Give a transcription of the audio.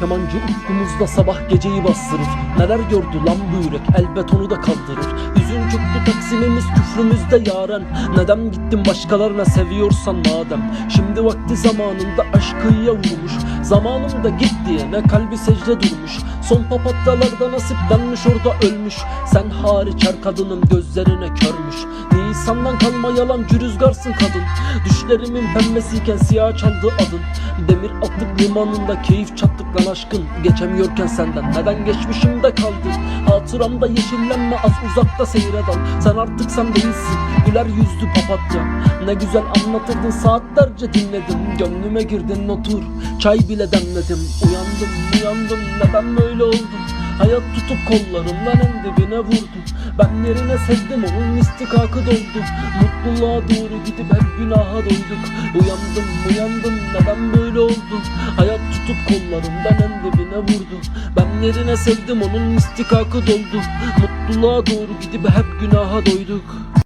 Kemancı ufkumuzda sabah geceyi bastırır. Neler gördü lan bu yürek? Elbet onu da kaldırır. Yüzün çöktü taksimimiz küfrümüzde yaren. Neden gittin başkalarına seviyorsan madem? Şimdi vakti zamanında aşk kıyıya vurmuş Zamanında git diyene kalbi secde durmuş. Son papatyalarda nasiplenmiş orada ölmüş. Sen hariç her kadının gözlerine körmüş. Nisan'dan kalma yalancı rüzgarsın kadın. Düşlerimin pembesiyken siyah çaldı adın Demir atlık limanında keyif çattık lan aşkın. Geçemiyorken senden neden geçmişimde kaldın? Hatıramda yeşillenme az uzakta seyredal Sen artık sen değilsin güler yüzlü papatya. Ne güzel anlatırdın saatlerce dinledim. Gönlüme girdin otur çay bile demledim. Uyandım uyandım neden böyle oldum Hayat tutup kollarımdan en dibine vurdu Ben yerine sevdim onun istikakı doldu Mutluluğa doğru gidip hep günaha doyduk Uyandım uyandım neden böyle oldu Hayat tutup kollarımdan en dibine vurdu Ben yerine sevdim onun istikakı doldu Mutluluğa doğru gidip hep günaha doyduk